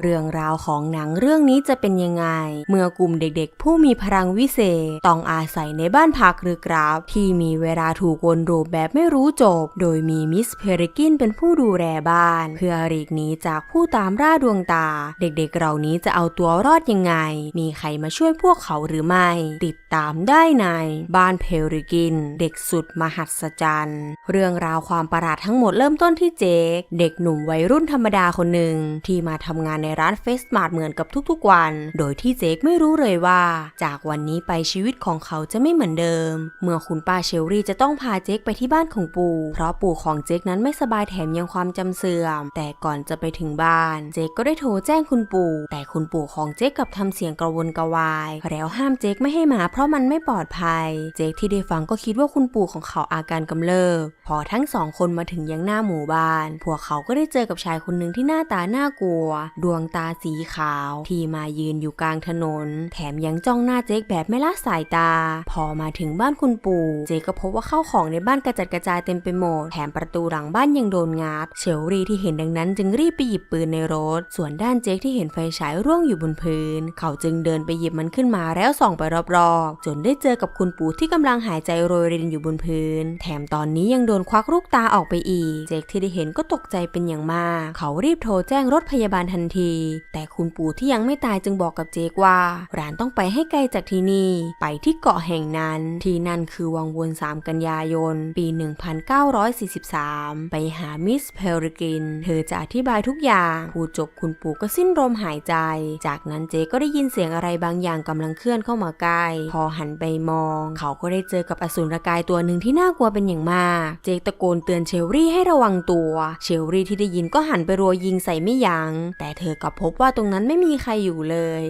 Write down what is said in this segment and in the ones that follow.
เรื่องราวของหนังเรื่องนี้จะเป็นยังไง เมื่อกลุ่มเด็กๆ ผู้มีพลังวิเศษ ต้องอาศัยในบ้านพักหรือกราฟ ที่มีเวลาถูกวนรูปแบบไม่รู้จบ โดยมีมิสเพริกินเป็นผู้ดูแลบ้าน เพื่อหลีกหนีจากผู้ตามล่าดวงตา เด็กๆเหล่านี้จะเอาตัวรอดยังไง มีใครมาช่วยพวกเขาหรือไม่ ติดตามได้ในบ้านเพริกิน เด็กสุดมหัศจรรย์เรื่องราวความประหลาดทั้งหมดเริ่มต้นที่เจคเด็กหนุ่มวัยรุ่นธรรมดาคนหนึ่งที่มาทำงานในในร้านเฟสมาร์ทเหมือนกับทุกๆวัน โดยที่เจคไม่รู้เลยว่า จากวันนี้ไปชีวิตของเขาจะไม่เหมือนเดิม เมื่อคุณป้าเชลรี่จะต้องพาเจคไปที่บ้านของปู่ เพราะปู่ของเจคนั้นไม่สบายแถมยังความจำเสื่อม แต่ก่อนจะไปถึงบ้าน เจคก็ได้โทรแจ้งคุณปู่ แต่คุณปู่ของเจคกลับทำเสียงกระวนกระวาย แล้วห้ามเจคไม่ให้มาเพราะมันไม่ปลอดภัย เจคที่ได้ฟังก็คิดว่าคุณปู่ของเขาอาการกำเริบ พอทั้งสองคนมาถึงยังหน้าหมู่บ้าน พวกเขาก็ได้เจอกับชายคนหนึ่งที่หน้าตาน่ากลัวดวงตาสีขาว ที่มายืนอยู่กลางถนน แถมยังจ้องหน้าเจคแบบไม่ละสายตา พอมาถึงบ้านคุณปู่ เจคก็พบว่าข้าวของในบ้านกระจัดกระจายเต็มไปหมด แถมประตูหลังบ้านยังโดนงับเชลรีที่เห็นดังนั้นจึงรีบไปหยิบปืนในรถ ส่วนด้านเจคที่เห็นไฟฉายร่วงอยู่บนพื้น เขาจึงเดินไปหยิบมันขึ้นมาแล้วส่องไปรอบๆ จนได้เจอกับคุณปู่ที่กำลังหายใจโรยรินอยู่บนพื้น แถมตอนนี้ยังโดนควักลูกตาออกไปอีก เจคที่ได้เห็นก็ตกใจเป็นอย่างมาก เขารีบโทรแจ้งรถพยาบาลทันทีแต่คุณปู่ที่ยังไม่ตายจึงบอกกับเจคว่าร้านต้องไปให้ไกลจากที่นี่ ไปที่เกาะแห่งนั้น ที่นั่นคือวังวน 3 กันยายน ปี 1943 ไปหามิสเพลริกิน เธอจะอธิบายทุกอย่างพูดจบคุณปู่ก็สิ้นลมหายใจ จากนั้นเจก็ได้ยินเสียงอะไรบางอย่างกำลังเคลื่อนเข้ามาใกล้ พอหันไปมอง เขาก็ได้เจอกับอสูรกายตัวหนึ่งที่น่ากลัวเป็นอย่างมาก เจตะโกนเตือนเชลรี่ให้ระวังตัว เชลรี่ที่ได้ยินก็หันไปรัวยิงใส่ไม่ยัง้งแต่เธอก็พบว่าตรงนั้นไม่มีใครอยู่เลย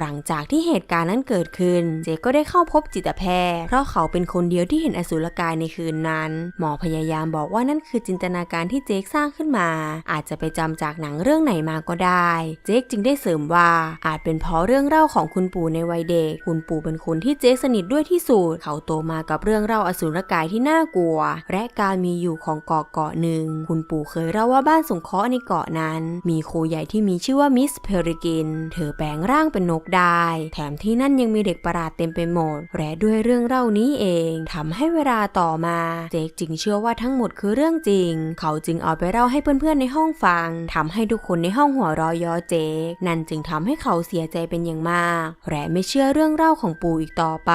หลังจากที่เหตุการณ์นั้นเกิดขึ้น เจก็ได้เข้าพบจิตแพทย์เพราะเขาเป็นคนเดียวที่เห็นอสุรกายในคืนนั้น หมอพยายามบอกว่านั่นคือจินตนาการที่เจคสร้างขึ้นมา อาจจะไปจำจากหนังเรื่องไหนมาก็ได้ เจคจึงได้เสริมว่าอาจเป็นเพราะเรื่องเล่าของคุณปู่ในวัยเด็ก คุณปู่เป็นคนที่เจคสนิทด้วยที่สุด เขาโตมากับเรื่องเล่าอสุรกายที่น่ากลัว และการมีอยู่ของเกาะเกาะหนึ่ง คุณปู่เคยเล่าว่าบ้านสงเคราะห์ในเกาะนั้น มีครูใหญ่ที่มีชื่อว่ามิสเพริกิน เธอแปลงร่างเป็นนกได้ แถมที่นั่นยังมีเด็กประหลาดเต็มไปหมดและด้วยเรื่องเล่านี้เองทำให้เวลาต่อมาเจคจึงเชื่อว่าทั้งหมดคือเรื่องจริง เขาจึงเอาไปเล่าให้เพื่อนๆในห้องฟังทำให้ทุกคนในห้องหัวเรอยอเจคนั่นจึงทำให้เขาเสียใจเป็นอย่างมากและไม่เชื่อเรื่องเล่าของปู่อีกต่อไป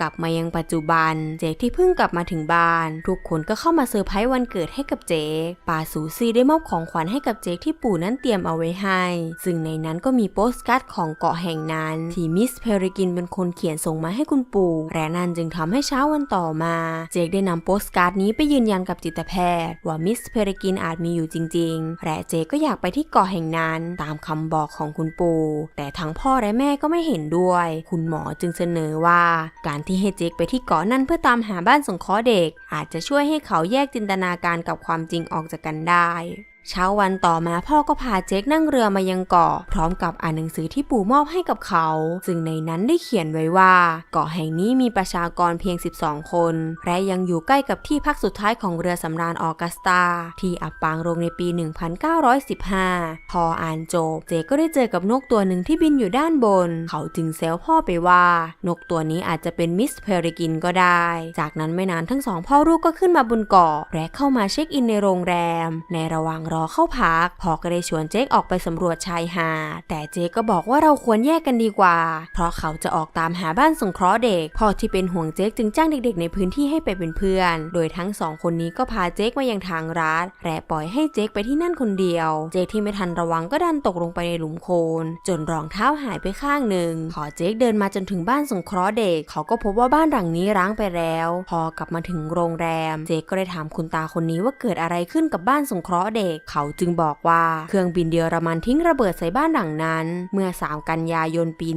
กลับมายังปัจจุบัน เจคที่เพิ่งกลับมาถึงบ้าน ทุกคนก็เข้ามาเซอร์ไพรส์วันเกิดให้กับเจคป้าซูซี่ได้มอบของขวัญให้กับเจคที่ปู่นั้นเตรียมเอาไว้ให้ ซึ่งในนั้นก็มีโปสการ์ดของเกาะแห่งนั้น ที่มิสเพริกินเป็นคนเขียนส่งมาให้คุณปู่และนั่นจึงทำให้เช้าวันต่อมา เจคได้นำโปสการ์ดนี้ไปยืนยันกับจิตแพทย์ ว่ามิสเพริกินอาจมีอยู่จริง ๆ และเจคก็อยากไปที่เกาะแห่งนั้นตามคำบอกของคุณปู่แต่ทั้งพ่อและแม่ก็ไม่เห็นด้วย คุณหมอจึงเสนอว่า การที่ให้เจคไปที่เกาะนั่นเพื่อตามหาบ้านสงเคราะห์เด็ก อาจจะช่วยให้เขาแยกจินตนาการกับความจริงออกจากกันได้ เช้าวันต่อมาพ่อก็พาเจคนั่งเรือมายังเกาะพร้อมกับอ่านหนังสือที่ปู่มอบให้กับเขา ซึ่งในนั้นได้เขียนไว้ว่า เกาะแห่งนี้มีประชากรเพียง 12 คน และยังอยู่ใกล้กับที่พักสุดท้ายของเรือสำราญออกัสตา ที่อับปางลงในปี 1915 พออ่านจบ เจคก็ได้เจอกับนกตัวหนึ่งที่บินอยู่ด้านบน เขาจึงแซวพ่อไปว่า นกตัวนี้อาจจะเป็นมิสเพริกินก็ได้ จากนั้นไม่นานทั้งสองพ่อลูกก็ขึ้นมาบนเกาะและเข้ามาเช็คอินในโรงแรม ในระหว่างรอเข้าพัก พอก็ได้ชวนเจคออกไปสำรวจชายหาด แต่เจคก็บอกว่าเราควรแยกกันดีกว่า เพราะเขาจะออกตามหาบ้านสงเคราะห์เด็ก พ่อที่เป็นห่วงเจคจึงจ้างเด็กๆ ในพื้นที่ให้ไปเป็นเพื่อน โดยทั้งสองคนนี้ก็พาเจคมายังทางรัดและปล่อยให้เจคไปที่นั่นคนเดียว เจคที่ไม่ทันระวังก็ดันตกลงไปในหลุมโคลนจนรองเท้าหายไปข้างหนึ่งพอเจคเดินมาจนถึงบ้านสงเคราะห์เด็ก เขาก็พบว่าบ้านหลังนี้ร้างไปแล้ว พอกลับมาถึงโรงแรม เจคก็ได้ถามคุณตาคนนี้ว่าเกิดอะไรขึ้นกับบ้านสงเคราะห์เด็กเขาจึงบอกว่าเครื่องบินเยอรมันทิ้งระเบิดใส่บ้านหลังนั้น เมื่อ 3 กันยายนปี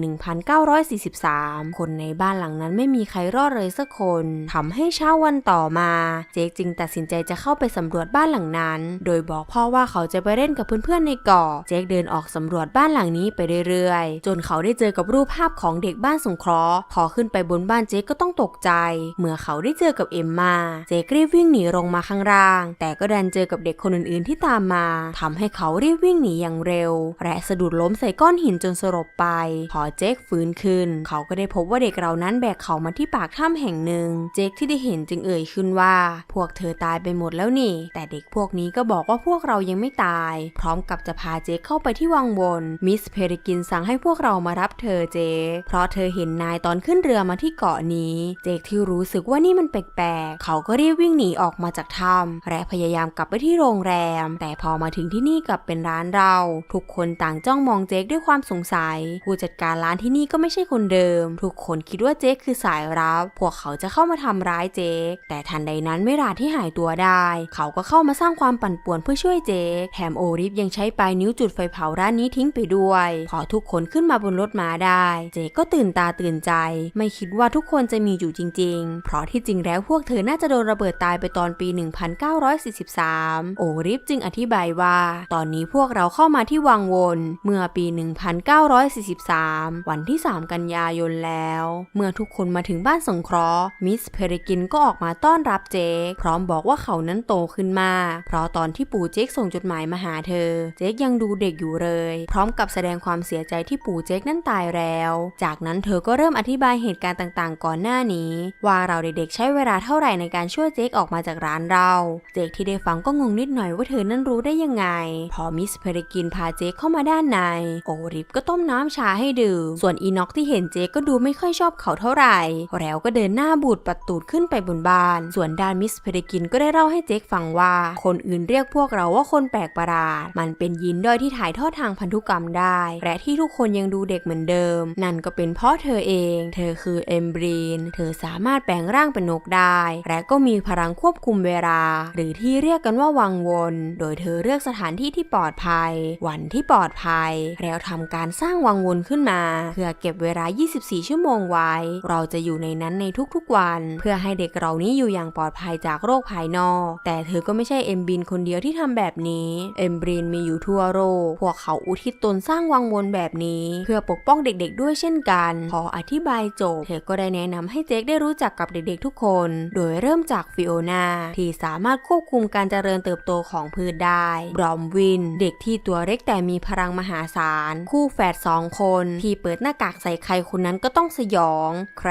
1943 คนในบ้านหลังนั้นไม่มีใครรอดเลยสักคนทำให้เช้าวันต่อมา เจคจึงตัดสินใจจะเข้าไปสำรวจบ้านหลังนั้น โดยบอกพ่อว่าเขาจะไปเล่นกับเพื่อนๆในเกาะเจคเดินออกสำรวจบ้านหลังนี้ไปเรื่อยๆ จนเขาได้เจอกับรูปภาพของเด็กบ้านสงเคราะห์พอขึ้นไปบนบ้านเจคก็ต้องตกใจ เมื่อเขาได้เจอกับเอ็มมา เจครีบวิ่งหนีลงมาข้างล่าง แต่ก็ดันเจอกับเด็กคนอื่นๆที่ตามามมาทำให้เขารีบวิ่งหนีอย่างเร็ว และสะดุดล้มใส่ก้อนหินจนสลบไป พอเจคฟื้นขึ้น เขาก็ได้พบว่าเด็กเหล่านั้นแบกเขามาที่ปากถ้ำแห่งหนึ่ง เจคที่ได้เห็นจึงเอ่ยขึ้นว่า พวกเธอตายไปหมดแล้วนี่ แต่เด็กพวกนี้ก็บอกว่าพวกเรายังไม่ตาย พร้อมกับจะพาเจคเข้าไปที่วังวนมิสเพริกินสั่งให้พวกเรามารับเธอเจคเพราะเธอเห็นนายตอนขึ้นเรือมาที่เกาะนี้ เจคที่รู้สึกว่านี่มันแปลกๆ เขาก็รีบวิ่งหนีออกมาจากถ้ำและพยายามกลับไปที่โรงแรมแต่พอมาถึงที่นี่กลับเป็นร้านเรา ทุกคนต่างจ้องมองเจคด้วยความสงสัย ผู้จัดการร้านที่นี่ก็ไม่ใช่คนเดิม ทุกคนคิดว่าเจคคือสายรับ พวกเขาจะเข้ามาทำร้ายเจคแต่ทันใดนั้นไม่ราที่หายตัวได้ เขาก็เข้ามาสร้างความปั่นป่วนเพื่อช่วยเจคแถมโอริฟยังใช้ปลายนิ้วจุดไฟเผาร้านนี้ทิ้งไปด้วย พอทุกคนขึ้นมาบนรถม้าได้ เจคก็ตื่นตาตื่นใจ ไม่คิดว่าทุกคนจะมีอยู่จริง ๆ เพราะที่จริงแล้วพวกเธอน่าจะโดนระเบิดตายไปตอนปี 1943 โอริฟจึงอธิบายว่า ตอนนี้พวกเราเข้ามาที่วังวนเมื่อปี 1943 วันที่ 3 กันยายนแล้ว เมื่อทุกคนมาถึงบ้านสงเคราะห์มิสเพริกินก็ออกมาต้อนรับเจคพร้อมบอกว่าเขานั้นโตขึ้นมากเพราะตอนที่ปู่เจคส่งจดหมายมาหาเธอ เจคยังดูเด็กอยู่เลย พร้อมกับแสดงความเสียใจที่ปู่เจคนั้นตายแล้ว จากนั้นเธอก็เริ่มอธิบายเหตุการณ์ต่างๆ ก่อนหน้านี้ ว่าเราเด็กๆใช้เวลาเท่าไหร่ในการช่วยเจคออกมาจากร้านเรา เจคที่ได้ฟังก็งงนิดหน่อยว่าเธอนั้นรู้ได้ยังไง พอมิสเพริกินพาเจคเข้ามาด้านใน โอริฟก็ต้มน้ำชาให้ดื่ม ส่วนอีน็อกที่เห็นเจคก็ดูไม่ค่อยชอบเขาเท่าไหร่ แล้วก็เดินหน้าบูดปัดตูดขึ้นไปบนบ้าน ส่วนด้านมิสเพริกินก็ได้เล่าให้เจคฟังว่า คนอื่นเรียกพวกเราว่าคนแปลกประหลาด มันเป็นยีนด้อยที่ถ่ายทอดทางพันธุกรรมได้ และที่ทุกคนยังดูเด็กเหมือนเดิม นั่นก็เป็นเพราะเธอเอง เธอคือเอมบรีน เธอสามารถแปลงร่างเป็นนกได้ และก็มีพลังควบคุมเวลา หรือที่เรียกกันว่าวังวน โดยเธอเลือกสถานที่ที่ปลอดภัย วันที่ปลอดภัย แล้วทำการสร้างวังวนขึ้นมา เพื่อเก็บเวลา 24 ชั่วโมงไว้ เราจะอยู่ในนั้นในทุกๆวัน เพื่อให้เด็กเรานี้อยู่อย่างปลอดภัยจากโรคภายนอก แต่เธอก็ไม่ใช่เอมบินคนเดียวที่ทำแบบนี้ เอมบรีนมีอยู่ทั่วโลกพวกเขาอุทิศตนสร้างวังวนแบบนี้ เพื่อปกป้องเด็กๆ ด้วยเช่นกัน พออธิบายจบ เธอก็ได้แนะนำให้เจคได้รู้จักกับเด็กๆทุกคน โดยเริ่มจากฟิโอนาที่สามารถควบคุมการเจริญเติบโตของพืชได้ บรอมวิน เด็กที่ตัวเล็กแต่มีพลังมหาศาล คู่แฝดสองคน ที่เปิดหน้ากากใส่ใครคนนั้นก็ต้องสยอง แคร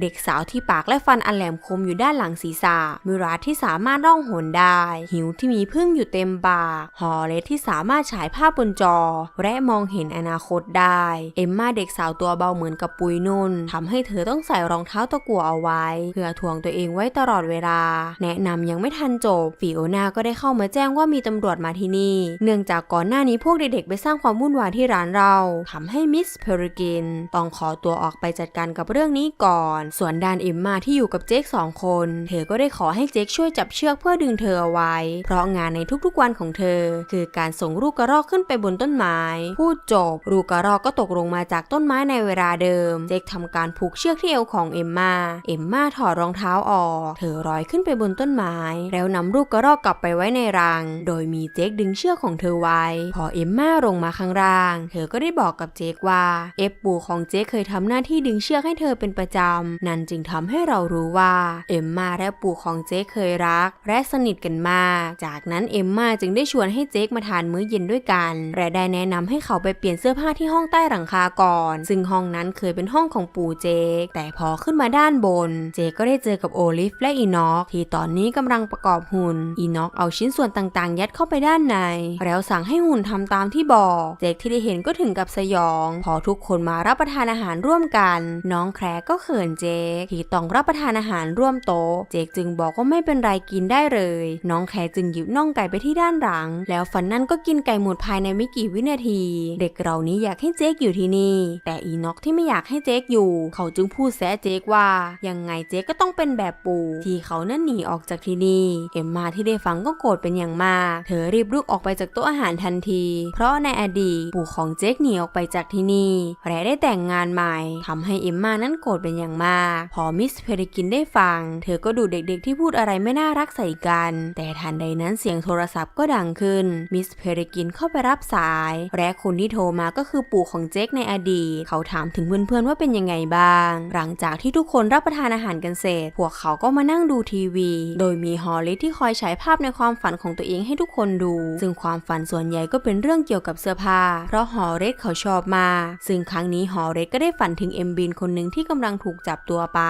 เด็กสาวที่ปากและฟันอันแหลมคมอยู่ด้านหลังศีรษะ มิราที่สามารถร่องหนได้ หิวที่มีพึ่งอยู่เต็มปาก ฮอเลสที่สามารถฉายภาพบนจอ และมองเห็นอนาคตได้ เอมมาเด็กสาวตัวเบาเหมือนกับปุยนุ่นทำให้เธอต้องใส่รองเท้าตะกั่วเอาไว้ เพื่อถ่วงตัวเองไว้ตลอดเวลา แนะนำยังไม่ทันจบ ฟิโอนาก็ได้เข้ามาแจ้งว่ามีตำรวจมาที่นี่ เนื่องจากก่อนหน้านี้พวกเด็กๆไปสร้างความวุ่นวายที่ร้านเราทำให้มิสเพอริกินต้องขอตัวออกไปจัดการกับเรื่องนี้ก่อน ส่วนดานเอมมาที่อยู่กับเจคสองคน เธอก็ได้ขอให้เจคช่วยจับเชือกเพื่อดึงเธอเอาไว้ เพราะงานในทุกๆวันของเธอ คือการส่งลูกกระรอกขึ้นไปบนต้นไม้ พูดจบลูกกระรอกก็ตกลงมาจากต้นไม้ในเวลาเดิม เจคทำการผูกเชือกที่เอวของเอมมาเอมมาถอดรองเท้าออก เธอลอยขึ้นไปบนต้นไม้ แล้วนำลูกกระรอกกลับไปไว้ในรังโดยมีเจคดึงเชือกของเธอไว้ พอเอมมาลงมาข้างล่าง เธอก็ได้บอกกับเจคว่า เอฟปู่ของเจคเคยทำหน้าที่ดึงเชือกให้เธอเป็นประจำ นั่นจึงทำให้เรารู้ว่า เอมมาและปู่ของเจคเคยรัก และสนิทกันมาก จากนั้นเอมมาจึงได้ชวนให้เจคมาทานมื้อเย็นด้วยกันและได้แนะนำให้เขาไปเปลี่ยนเสื้อผ้าที่ห้องใต้หลังคาก่อน ซึ่งห้องนั้นเคยเป็นห้องของปู่เจค แต่พอขึ้นมาด้านบน เจคก็ได้เจอกับโอลิฟและอีน็อกที่ตอนนี้กำลังประกอบหุ่น อีน็อกเอาชิ้นส่วนต่างๆยัดเข้าไปด้านใน แล้วสั่งให้หุ่นทำตามที่บอกเจคที่ได้เห็นก็ถึงกับสยอง พอทุกคนมารับประทานอาหารร่วมกัน น้องแคร์ก็เขินเจคที่ต้องรับประทานอาหารร่วมโต๊ะเจคจึงบอกว่าไม่เป็นไรกินได้เลย น้องแคร์จึงหยิบน่องไก่ไปที่ด้านหลัง แล้วฟันนั่นก็กินไก่หมดภายในไม่กี่วินาที เด็กเรานี้อยากให้เจคอยู่ที่นี่ แต่อีน็อกที่ไม่อยากให้เจคอยู่ เขาจึงพูดแซะเจคว่า ยังไงเจคก็ต้องเป็นแบบปู่ที่เขานั่นหนีออกจากที่นี่ เอ็มมาที่ได้ฟังก็โกรธเป็นอย่างมากเธอรีบลุกออกไปจากโต๊ะอาหารทันที เพราะในอดีตปู่ของเจคหนีออกไปจากที่นี่และได้แต่งงานใหม่ทำให้เอ็มมานั้นโกรธเป็นอย่างมาก พอมิสเพริกินได้ฟัง เธอก็ดูเด็กๆที่พูดอะไรไม่น่ารักใส่กัน แต่ทันใดนั้นเสียงโทรศัพท์ก็ดังขึ้น มิสเพริกินเข้าไปรับสาย และคนที่โทรมาก็คือปู่ของเจคในอดีต เขาถามถึงเพื่อนๆว่าเป็นยังไงบ้าง หลังจากที่ทุกคนรับประทานอาหารกันเสร็จ พวกเขาก็มานั่งดูทีวี โดยมีฮอลลิที่คอยฉายภาพในความฝันของตัวเองให้ทุกคนดู ซึ่งความฝันส่วนใหญ่ก็เป็นเรื่องเกี่ยวกับเสื้อผ้า เพราะฮอเรสเขาชอบมา ซึ่งครั้งนี้ฮอเรสก็ได้ฝันถึงเอ็มบินคนหนึ่งที่กำลังถูกจับตัวไป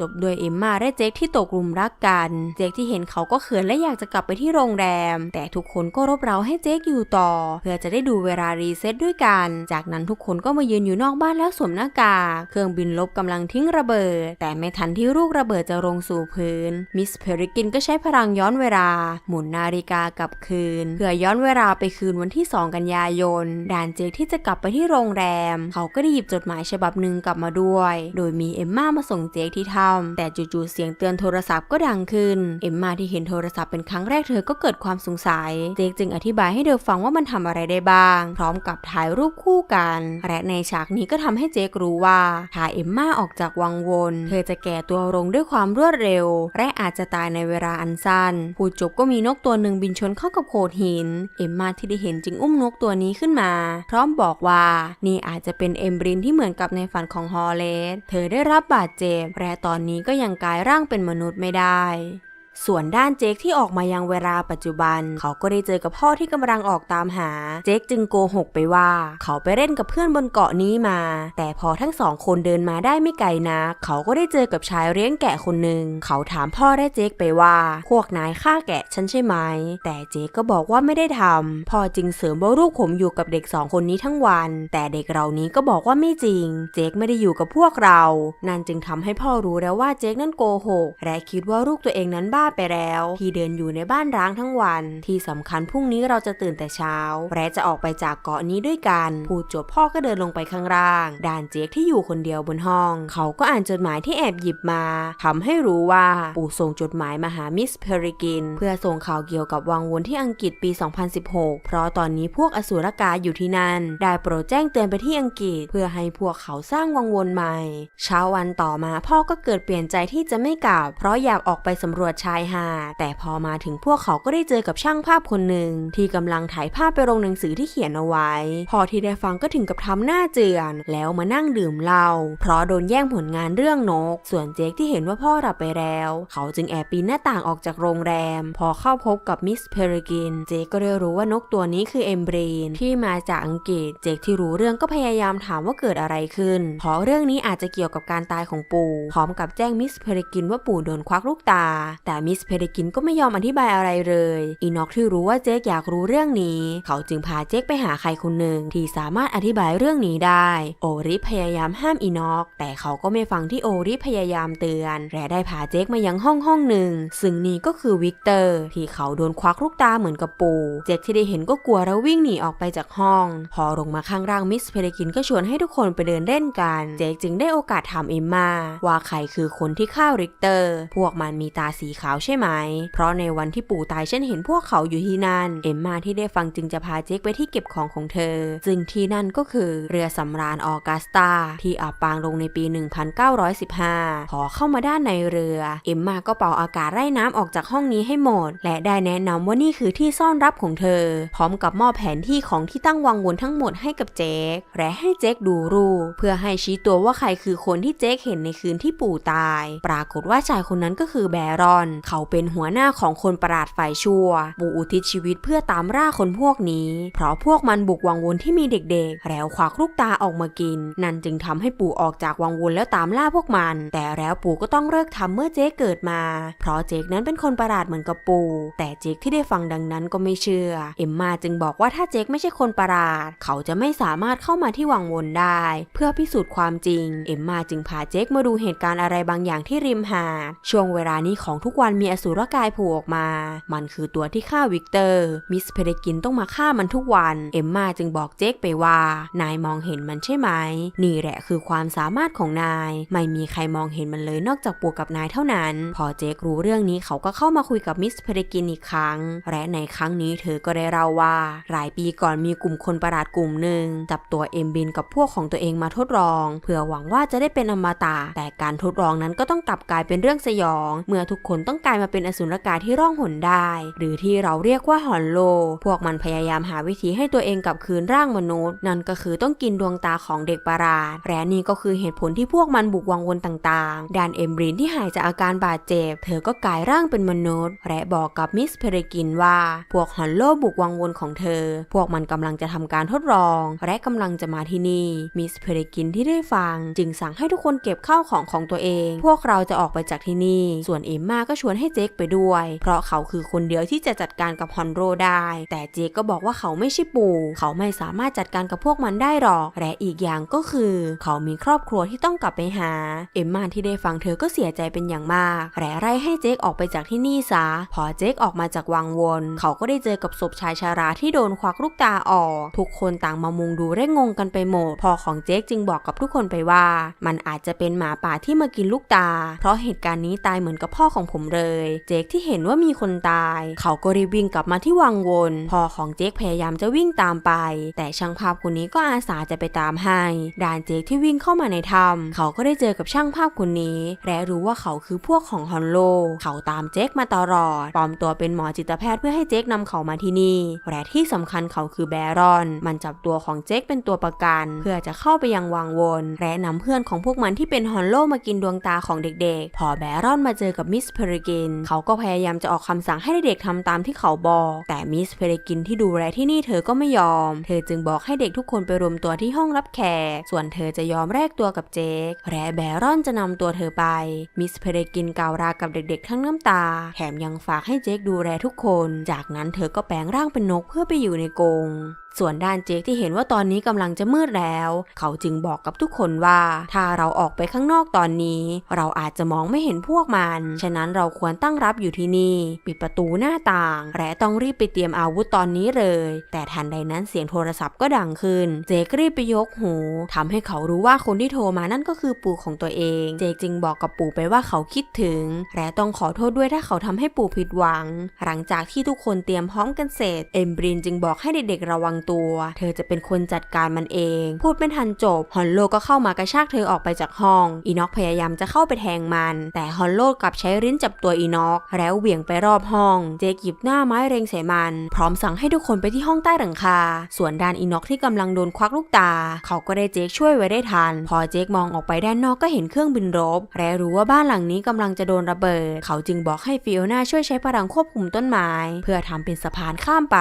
จบด้วยเอมมาและเจคที่ตกลุมรักกัน เจคที่เห็นเขาก็เขินและอยากจะกลับไปที่โรงแรม แต่ทุกคนก็รบเร้าให้เจคอยู่ต่อ เพื่อจะได้ดูเวลารีเซ็ตด้วยกัน จากนั้นทุกคนก็มายืนอยู่นอกบ้านแล้วสวมหน้ากากเครื่องบินลบกำลังทิ้งระเบิด แต่ไม่ทันที่ลูกระเบิดจะลงสู่พื้นมิสเพริกินก็ใช้พลังย้อนเวลา หมุนนาฬิกากับคืนเพื่อย้อนเวลาไปคืนวันที่ 2 กันยายนดานเจคที่จะกลับไปที่โรงแรม เขาก็ได้หยิบจดหมายฉบับหนึ่งกลับมาด้วย โดยมีเอมม่ามาส่งเจคที่ถ้ำแต่จู่ๆเสียงเตือนโทรศัพท์ก็ดังขึ้น เอมม่าที่เห็นโทรศัพท์เป็นครั้งแรกเธอก็เกิดความสงสัย เจคจึงอธิบายให้เธอฟังว่ามันทำอะไรได้บ้าง พร้อมกับถ่ายรูปคู่กัน และในฉากนี้ก็ทำให้เจครู้ว่าถ้าเอมม่าออกจากวังวนเธอจะแก่ตัวลงด้วยความรวดเร็ว และอาจจะตายในเวลาอันสั้น ผู้จบก็มีนกตัวหนึ่งบินชนเข้าากับโขดหิน เอมมาที่ได้เห็นจึงอุ้มนกตัวนี้ขึ้นมา พร้อมบอกว่านี่อาจจะเป็นเอมบรินที่เหมือนกับในฝันของฮอลเลส เธอได้รับบาดเจ็บและตอนนี้ก็ยังกลายร่างเป็นมนุษย์ไม่ได้ ส่วนด้านเจคที่ออกมายังเวลาปัจจุบัน เขาก็ได้เจอกับพ่อที่กำลังออกตามหา เจคจึงโกหกไปว่า เขาไปเล่นกับเพื่อนบนเกาะนี้มา แต่พอทั้งสองคนเดินมาได้ไม่ไกลนักเขาก็ได้เจอกับชายเลี้ยงแกะคนหนึ่งเขาถามพ่อและเจคไปว่า พวกนายฆ่าแกะฉันใช่ไหมแต่เจคก็บอกว่าไม่ได้ทำพ่อจึงเสริมว่าลูกผมอยู่กับเด็กสองคนนี้ทั้งวัน แต่เด็กเหล่านี้ก็บอกว่าไม่จริง เจคไม่ได้อยู่กับพวกเรา นั่นจึงทำให้พ่อรู้แล้วว่าเจคนั่นโกหกและคิดว่าลูกตัวเองนั้นบ้าไปแล้ว ที่เดินอยู่ในบ้านร้างทั้งวัน ที่สำคัญพรุ่งนี้เราจะตื่นแต่เช้า และจะออกไปจากเกาะนี้ด้วยกัน พูดจบพ่อก็เดินลงไปข้างล่าง ด่านเจคที่อยู่คนเดียวบนห้อง เขาก็อ่านจดหมายที่แอบหยิบมาทำให้รู้ว่าปู่ส่งจดหมายมาหามิสเพริกิน เพื่อส่งข่าวเกี่ยวกับวังวนที่อังกฤษปี 2016 เพราะตอนนี้พวกอสูรกายอยู่ที่นั่น ได้โปรดแจ้งเตือนไปที่อังกฤษ เพื่อให้พวกเขาสร้างวังวนใหม่ เช้าวันต่อมาพ่อก็เกิดเปลี่ยนใจที่จะไม่กลับ เพราะอยากออกไปสำรวจชายหาด แต่พอมาถึงพวกเขาก็ได้เจอกับช่างภาพคนหนึ่งที่กำลังถ่ายภาพไปลงหนังสือที่เขียนเอาไว้ พอที่ได้ฟังก็ถึงกับทำหน้าเจือน แล้วมานั่งดื่มเหล้าเพราะโดนแย่งผลงานเรื่องนก ส่วนเจคที่เห็นว่าพ่อหลับไปแล้ว เขาจึงแอบปีนหน้าต่างออกจากโรงแรม พอเข้าพบกับมิสเพริกิน เจคก็ได้รู้ว่านกตัวนี้คือเอมบรีนที่มาจากอังกฤษ เจคที่รู้เรื่องก็พยายามถามว่าเกิดอะไรขึ้น เพราะเรื่องนี้อาจจะเกี่ยวกับการตายของปู่ พร้อมกับแจ้งมิสเพริกินว่าปู่โดนควักลูกตา แต่มิสเพริกินก็ไม่ยอมอธิบายอะไรเลย อีน็อกที่รู้ว่าเจคอยากรู้เรื่องนี้ เขาจึงพาเจคไปหาใครคนหนึ่งที่สามารถอธิบายเรื่องนี้ได้ โอริพยายามห้ามอีน็อก แต่เขาก็ไม่ฟังที่โอริพยายามเตือน และได้พาเจคมายังห้องห้องหนึ่ง ซึ่งนี่ก็คือวิกเตอร์ ที่เขาโดนควักลูกตาเหมือนกับปู เจคที่ได้เห็นก็กลัวแล้ววิ่งหนีออกไปจากห้อง พอลงมาข้างล่างมิสเพเรกินก็ชวนให้ทุกคนไปเดินเล่นกัน เจคจึงได้โอกาสถามเอมมาว่าใครคือคนที่ฆ่าริกเตอร์ พวกมันมีตาสีขาวใช่ไหม เพราะในวันที่ปู่ตายฉันเห็นพวกเขาอยู่ที่นั่น เอมมาที่ได้ฟังจึงจะพาเจคไปที่เก็บของของเธอ ซึ่งที่นั่นก็คือเรือสำราญออกัสตา ที่อับปางลงในปี 1915พอเข้ามาด้านในเรือ เอมมาก็เป่าอากาศไล่น้ำออกจากห้องนี้ให้หมด และได้แนะนำว่านี่คือที่ซ่อนรับของเธอ พร้อมกับมอบแผนที่ของที่ตั้งวังวนทั้งหมดให้กับเจคและให้เจคดูรูปเพื่อให้ชี้ตัวว่าใครคือคนที่เจคเห็นในคืนที่ปู่ตาย ปรากฏว่าชายคนนั้นก็คือแบรอนเขาเป็นหัวหน้าของคนประหลาดฝ่ายชั่วปู่อุทิศชีวิตเพื่อตามล่าคนพวกนี้ เพราะพวกมันบุกวังวนที่มีเด็กๆ แล้วควักลูกตาออกมากิน นั่นจึงทำให้ปู่ออกจากวังวนแล้วตามล่าพวกมัน แต่แล้วปู่ก็ต้องเลิกทำเมื่อเจคเกิดมา เพราะเจคนั้นเป็นคนประหลาดเหมือนกับปู่แต่เจคที่ได้ฟังดังนั้นก็ไม่เชื่อ เอมมาจึงบอกว่าถ้าเจคไม่ใช่คนประหลาด เขาจะไม่สามารถเข้ามาที่วังวนได้ เพื่อพิสูจน์ความจริง เอมมาจึงพาเจคมาดูเหตุการณ์อะไรบางอย่างที่ริมหาดช่วงเวลานี้ของทุกวันมีอสูรกายผล่ออกมา มันคือตัวที่ฆ่าวิกเตอร์ มิสเพเดกินต้องมาฆ่ามันทุกวัน เอมมาจึงบอกเจคไปว่า นายมองเห็นมันใช่ไหม นี่แหละคือความสามารถของนาย ไม่มีใครมองเห็นมันเลยนอกจากปู่กับนายเท่านั้น พอเจครู้เรื่องนี้เขาก็เข้ามาคุยกับมิสเพเดกินอีกครั้ง และในครั้งนี้เธอก็ได้เล่าว่า หลายปีก่อนมีกลุ่มคนประหลาดกลุ่มหนึ่งจับตัวเอมบินกับพวกของตัวเองมาทดลอง เพื่อหวังว่าจะได้เป็นอมตะแต่การทดลองนั้นก็ต้องกลับกลายเป็นเรื่องสยอง เมื่อทุกคนต้องต้องกลายมาเป็นอสุรกายที่ร่องหนได้ หรือที่เราเรียกว่าฮอนโล พวกมันพยายามหาวิธีให้ตัวเองกลับคืนร่างมนุษย์ นั่นก็คือต้องกินดวงตาของเด็กประหลาดและนี่ก็คือเหตุผลที่พวกมันบุกวังวนต่างๆดานเอมบรินที่หายจากอาการบาดเจ็บ เธอก็กลายร่างเป็นมนุษย์ และบอกกับมิสเพเรกินว่า พวกฮอนโลบุกวังวนของเธอ พวกมันกำลังจะทำการทดลอง และกำลังจะมาที่นี่ มิสเพเรกินที่ได้ฟัง จึงสั่งให้ทุกคนเก็บข้าวของของตัวเอง พวกเราจะออกไปจากที่นี่ ส่วนเอมมาก็ชวนให้เจคไปด้วย เพราะเขาคือคนเดียวที่จะจัดการกับฮอนโรได้ แต่เจคก็บอกว่าเขาไม่ใช่ปู่ เขาไม่สามารถจัดการกับพวกมันได้หรอก และอีกอย่างก็คือ เขามีครอบครัวที่ต้องกลับไปหา เอมมาที่ได้ฟังเธอก็เสียใจเป็นอย่างมากและไล่ให้เจคออกไปจากที่นี่ซะ พอเจคออกมาจากวังวน เขาก็ได้เจอกับศพชายชาราที่โดนควักลูกตาออก ทุกคนต่างมามุงดูเร่งงงกันไปหมด พอของเจคจึงบอกกับทุกคนไปว่า มันอาจจะเป็นหมาป่าที่มากินลูกตา เพราะเหตุการณ์นี้ตายเหมือนกับพ่อของผมเลยเจคที่เห็นว่ามีคนตาย เขาก็รีบวิ่งกลับมาที่วังวนพ่อของเจคพยายามจะวิ่งตามไป แต่ช่างภาพคนนี้ก็อาสาจะไปตามให้ด่านเจคที่วิ่งเข้ามาในถ้ำเขาก็ได้เจอกับช่างภาพคนนี้และรู้ว่าเขาคือพวกของฮอนโล เขาตามเจคมาตลอดปลอมตัวเป็นหมอจิตแพทย์เพื่อให้เจคนำเขามาที่นี่และที่สำคัญเขาคือแบรอน มันจับตัวของเจคเป็นตัวประกัน เพื่อจะเข้าไปยังวังวนและนำเพื่อนของพวกมันที่เป็นฮอนโลมากินดวงตาของเด็กๆ พอแบรอนมาเจอกับมิสเพริกนเขาก็พยายามจะออกคำสั่งให้เด็กๆทำตามที่เขาบอก แต่มิสเพเรกินที่ดูแลที่นี่เธอก็ไม่ยอม เธอจึงบอกให้เด็กทุกคนไปรวมตัวที่ห้องรับแขก ส่วนเธอจะยอมแลกตัวกับเจคและแบรอนจะนำตัวเธอไป มิสเพเรกินกล่าวรากับเด็กๆ ทั้งน้ำตา แถมยังฝากให้เจคดูแลทุกคน จากนั้นเธอก็แปลงร่างเป็นนกเพื่อไปอยู่ในกรงส่วนด้านเจคที่เห็นว่าตอนนี้กำลังจะมืดแล้ว เขาจึงบอกกับทุกคนว่า ถ้าเราออกไปข้างนอกตอนนี้ เราอาจจะมองไม่เห็นพวกมัน ฉะนั้นเราควรตั้งรับอยู่ที่นี่ ปิดประตูหน้าต่าง และต้องรีบไปเตรียมอาวุธตอนนี้เลย แต่ทันใดนั้นเสียงโทรศัพท์ก็ดังขึ้น เจครีบไปยกหูทำให้เขารู้ว่าคนที่โทรมานั่นก็คือปู่ของตัวเอง เจคจึงบอกกับปู่ไปว่าเขาคิดถึง และต้องขอโทษด้วยถ้าเขาทำให้ปู่ผิดหวัง หลังจากที่ทุกคนเตรียมพร้อมกันเสร็จ เอมบรินจึงบอกให้เด็กๆระวังตัว เธอจะเป็นคนจัดการมันเอง พูดไม่ทันจบ ฮอนโลก็เข้ามากระชากเธอออกไปจากห้อง อีน็อกพยายามจะเข้าไปแทงมัน แต่ฮอนโลกลับใช้ริ้นจับตัวอีน็อก แล้วเหวี่ยงไปรอบห้อง เจคหยิบหน้าไม้เรงใส่มัน พร้อมสั่งให้ทุกคนไปที่ห้องใต้หลังคา ส่วนด้านอีน็อกที่กำลังโดนควักลูกตา เขาก็ได้เจคช่วยไว้ได้ทัน พอเจคมองออกไปด้านนอกก็เห็นเครื่องบินรบ และรู้ว่าบ้านหลังนี้กำลังจะโดนระเบิด เขาจึงบอกให้ฟิโอนาช่วยใช้พลังควบคุมต้นไม้ เพื่อทำเป็นสะพานข้ามไป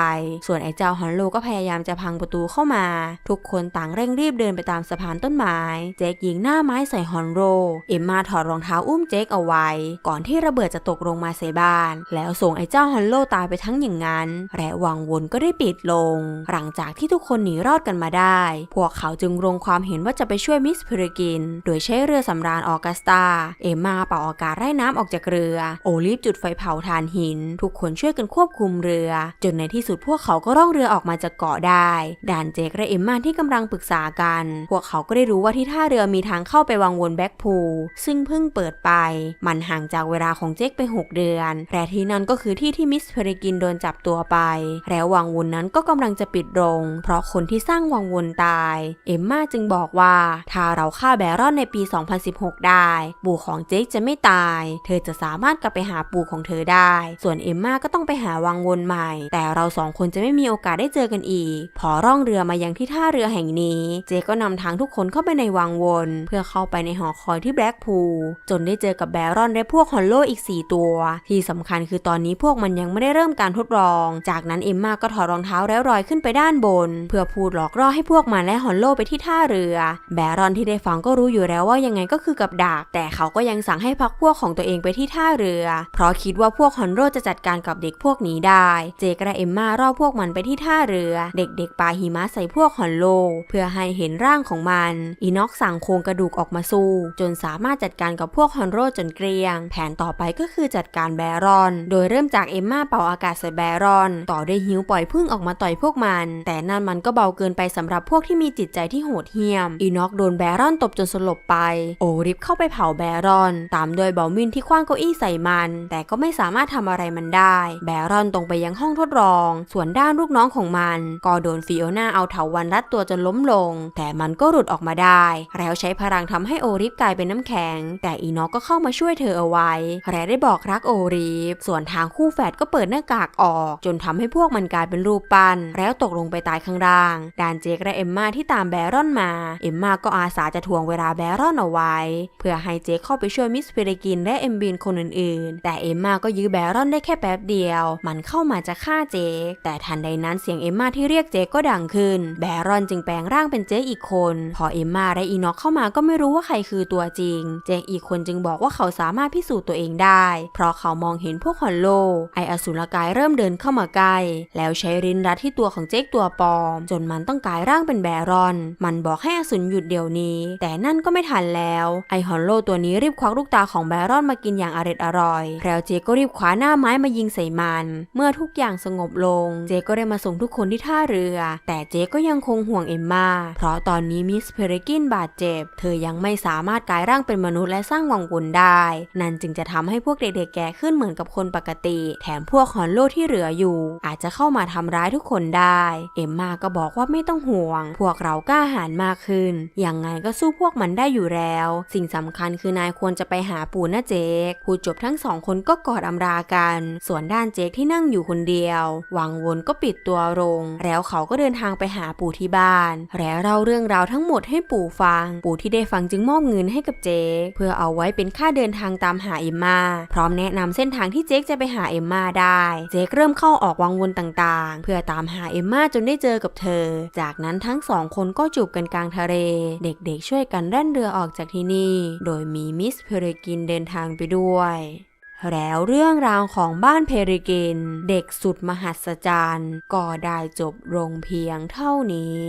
ส่วนไอ้เจ้าฮอนโลก็พยายามายามจะพังประตูเข้ามา ทุกคนต่างเร่งรีบเดินไปตามสะพานต้นไม้ เจคยิงหน้าไม้ใส่ฮอนโร เอ็มมาถอดรองเท้าอุ้มเจคเอาไว้ ก่อนที่ระเบิดจะตกลงมาใส่บ้าน แล้วส่งไอ้เจ้าฮอนโลตายไปทั้งอย่างนั้นและวังวนก็ได้ปิดลง หลังจากที่ทุกคนหนีรอดกันมาได้ พวกเขาจึงลงความเห็นว่าจะไปช่วยมิสเพรกิน โดยใช้เรือสำราญออกัสตา เอ็มมาเป่าอากาศไล่น้ำออกจากเรือ โอลิฟจุดไฟเผาถ่านหิน ทุกคนช่วยกันควบคุมเรือ จนในที่สุดพวกเขาก็ร่องเรือออกมาจากเกาะได้ด่านเจคและเอมมาที่กำลังปรึกษากัน พวกเขาก็ได้รู้ว่าที่ท่าเรือมีทางเข้าไปวังวนแบ็กพูลซึ่งเพิ่งเปิดไป มันห่างจากเวลาของเจคไป 6 เดือน และที่นั่นก็คือที่ที่มิสเพรกินโดนจับตัวไป แล้ววังวนนั้นก็กำลังจะปิดลง เพราะคนที่สร้างวังวนตาย เอมมาจึงบอกว่า ถ้าเราฆ่าแบรอนในปี 2016 ได้ ปู่ของเจคจะไม่ตาย เธอจะสามารถกลับไปหาปู่ของเธอได้ ส่วนเอมมาก็ต้องไปหาวังวนใหม่ แต่เราสองคนจะไม่มีโอกาสได้เจอกันอีกพอร่องเรือมายังที่ท่าเรือแห่งนี้ เจก็นำทางทุกคนเข้าไปในวังวน เพื่อเข้าไปในหอคอยที่แบล็กพูลจนได้เจอกับแบรอนและพวกฮอลโลอีก 4 ตัว ที่สำคัญคือตอนนี้พวกมันยังไม่ได้เริ่มการทดลอง จากนั้นเอมมาก็ถอดรองเท้าแล้วลอยขึ้นไปด้านบน เพื่อพูดหลอกล่อให้พวกมันและฮอลโลไปที่ท่าเรือ แบรอนที่ได้ฟังก็รู้อยู่แล้วว่ายังไงก็คือกับดักแต่เขาก็ยังสั่งให้พักพวกของตัวเองไปที่ท่าเรือ เพราะคิดว่าพวกฮอนโรจะจัดการกับเด็กพวกนี้ได้ เจกและเอมมาล่อพวกมันไปที่ท่าเรือเด็กๆปาหิมะใส่พวกฮอนโล เพื่อให้เห็นร่างของมัน อีน็อกสั่งโครงกระดูกออกมาสู้ จนสามารถจัดการกับพวกฮอนโรจนเกลี้ยง แผนต่อไปก็คือจัดการแบรอน โดยเริ่มจากเอมมาเป่าอากาศใส่แบรอน ต่อด้วยฮิวปล่อยพึ่งออกมาต่อยพวกมัน แต่นั่นมันก็เบาเกินไปสำหรับพวกที่มีจิตใจที่โหดเหี้ยม อีน็อกโดนแบรอนตบจนสลบไป โอริฟเข้าไปเผาแบรอน ตามด้วยเบลมินที่คว้างเก้าอี้ใส่มัน แต่ก็ไม่สามารถทำอะไรมันได้ แบรอนตรงไปยังห้องทดลอง ส่วนด้านลูกน้องของมันก็โดนฟิโอนาเอาเถาวันรัดตัวจนล้มลง แต่มันก็หลุดออกมาได้ แล้วใช้พลังทำให้โอริฟกลายเป็นน้ำแข็ง แต่อีน็อกก็เข้ามาช่วยเธอเอาไว้และได้บอกรักโอริฟ ส่วนทางคู่แฝดก็เปิดหน้ากากออก จนทำให้พวกมันกลายเป็นรูปปั้น แล้วตกลงไปตายข้างล่าง ดานเจคและเอมมาที่ตามแบรอนมา เอมมาก็อาสาจะทวงเวลาแบรอนเอาไว้ เพื่อให้เจคเข้าไปช่วยมิสเพเรกินและเอมบินคนอื่นๆ แต่เอมมาก็ยื้อแบรอนได้แค่แป๊บเดียว มันเข้ามาจะฆ่าเจคแต่ทันใดนั้นเสียงเอมมาที่เรียกเจคก็ดังขึ้น แบรอนจึงแปลงร่างเป็นเจคอีกคน พอเอมมาและอีน็อกเข้ามาก็ไม่รู้ว่าใครคือตัวจริง เจคอีกคนจึงบอกว่าเขาสามารถพิสูจน์ตัวเองได้ เพราะเขามองเห็นพวกฮอนโล ไออสุรกายเริ่มเดินเข้ามาใกล้ แล้วใช้รินรัดที่ตัวของเจคตัวปลอม จนมันต้องกลายร่างเป็นแบรอน มันบอกให้อสูรหยุดเดี๋ยวนี้ แต่นั่นก็ไม่ทันแล้ว ไอฮอนโลตัวนี้รีบควักลูกตาของแบรอนมากินอย่างอร็ดอร่อย แล้วเจคก็รีบคว้าหน้าไม้มายิงใส่มัน เมื่อทุกอย่างสงบลง เจคก็ได้มาส่งทุกคนที่ท่าเรือ แต่เจคก็ยังคงห่วงเอมมา เพราะตอนนี้มิสเพเรกินบาดเจ็บ เธอยังไม่สามารถกลายร่างเป็นมนุษย์และสร้างวังวนได้ นั่นจึงจะทำให้พวกเด็กๆแก่ขึ้นเหมือนกับคนปกติ แถมพวกฮอนโลที่เหลืออยู่ อาจจะเข้ามาทำร้ายทุกคนได้ เอมมาก็บอกว่าไม่ต้องห่วง พวกเรากล้าหาญมากขึ้น ยังไงก็สู้พวกมันได้อยู่แล้ว สิ่งสำคัญคือนายควรจะไปหาปู่นะเจคพูดจบทั้งสองคนก็กอดอำรากัน ส่วนด้านเจคที่นั่งอยู่คนเดียว วังวนก็ปิดตัวลงแล้วแล้วเขาก็เดินทางไปหาปู่ที่บ้าน แล้วเล่าเรื่องราวทั้งหมดให้ปู่ฟัง ปู่ที่ได้ฟังจึงมอบเงินให้กับเจคเพื่อเอาไว้เป็นค่าเดินทางตามหาเอมมาพร้อมแนะนำเส้นทางที่เจคจะไปหาเอมมาได้ เจคเริ่มเข้าออกวังวนต่างๆ เพื่อตามหาเอมมาจนได้เจอกับเธอ จากนั้นทั้งสองคนก็จูบกันกลางทะเล เด็กๆช่วยกันแล่นเรือออกจากที่นี่ โดยมีมิสเพเรกินเดินทางไปด้วย แล้วเรื่องราวของบ้านเพริกินเด็กสุดมหัศจรรย์ ก็ได้จบลงเพียงเท่านี้